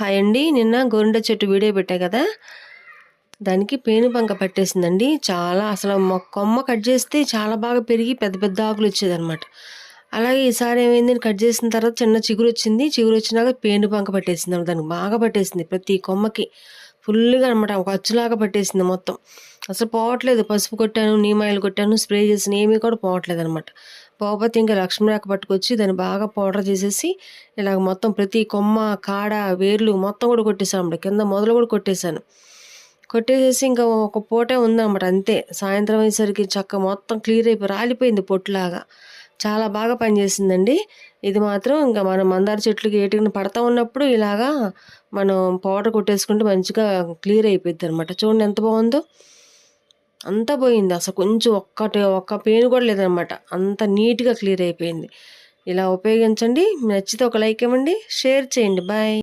Hi అండి. నిన్న గోరింట చెట్టు వీడియో పెట్టా కదా? దానికి పేనుబంక పట్టేసిందండి. చాలా అసలు మొ- కొమ్మ కట్ చేస్తే చాలా బాగా పెరిగి పెద్ద పెద్ద ఆకులు వచ్చేదన్నమాట. అలాగే ఈసారి ఏమైంది? కట్ చేసిన తర్వాత చిన్న చిగురు వచ్చింది. చిగురు వచ్చినాక పేనుబంక పట్టేసింది దానికి బాగా పట్టేసింది ప్రతి కొమ్మకి. ఫుల్గా అనమాట ఒక అచ్చులాగా పట్టేసింది మొత్తం. అసలు పోవట్లేదు పసుపు కొట్టాను నీమాయిలు కొట్టాను స్ప్రే చేసిన ఏమీ కూడా పోవట్లేదు అనమాట పోకపోతే ఇంకా లక్ష్మీరేఖ పట్టుకొచ్చి దాన్ని బాగా పౌడర్ చేసేసి ఇలాగ మొత్తం ప్రతి కొమ్మ కాడ వేర్లు మొత్తం కూడా కొట్టేసాను కింద మొదలు కూడా కొట్టేశాను. కొట్టేసేసి ఇంకా ఒక పూటే ఉందన్నమాట అంతే. సాయంత్రం అయ్యేసరికి చక్క మొత్తం క్లియర్ అయిపోయి రాలిపోయింది పొట్టులాగా. చాలా బాగా పనిచేసిందండి. ఇది మాత్రం ఇంకా మనం మందార చెట్లకి ఏటికి పడతా ఉన్నప్పుడు ఇలాగా మనం పౌడర్ కొట్టేసుకుంటే మంచిగా క్లియర్ అయిపోద్ది అనమాట చూడండి ఎంత బాగుందో. అంతా పోయింది. అసలు కొంచెం ఒక్కటి ఒక్క పెయిన్ కూడా లేదనమాట అంత నీట్గా క్లియర్ అయిపోయింది. ఇలా ఉపయోగించండి. నచ్చితే ఒక లైక్ ఇవ్వండి. షేర్ చేయండి. బాయ్.